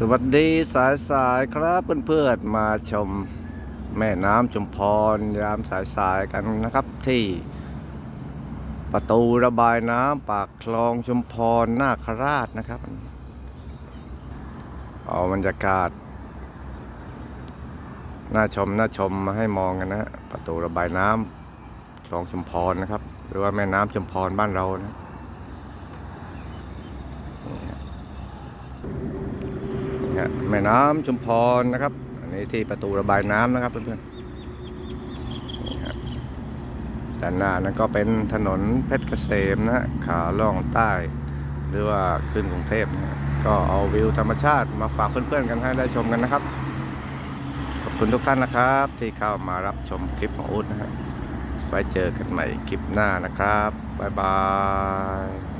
สวัสดีสายสายๆครับเพื่อนๆมาชมแม่น้ำชุมพรยามสายสายๆกันนะครับที่ ประตูระบายน้ำปากคลองชุมพรนาคราชนะครับ เอาบรรยากาศน่าชมน่าชมมาให้มองกันนะฮะประตูระบายน้ำคลองชุมพรนะครับ หรือว่าแม่น้ำชุมพรบ้านเรานะ นี่ฮะแม่น้ำชุมพรนะครับ อันนี้ที่ประตูระบายน้ำนะครับเพื่อนๆด้านหน้านั้นก็เป็นถนนเพชรเกษมนะขาล่องใต้ หรือว่าขึ้นกรุงเทพนะก็เอาวิวธรรมชาติมาฝากเพื่อนๆกันให้ได้ชมกันนะครับ ขอบคุณทุกท่านนะครับ ที่เข้ามารับชมคลิปของอู๊ดนะฮะไว้เจอกันใหม่คลิปหน้านะครับ บ๊ายบาย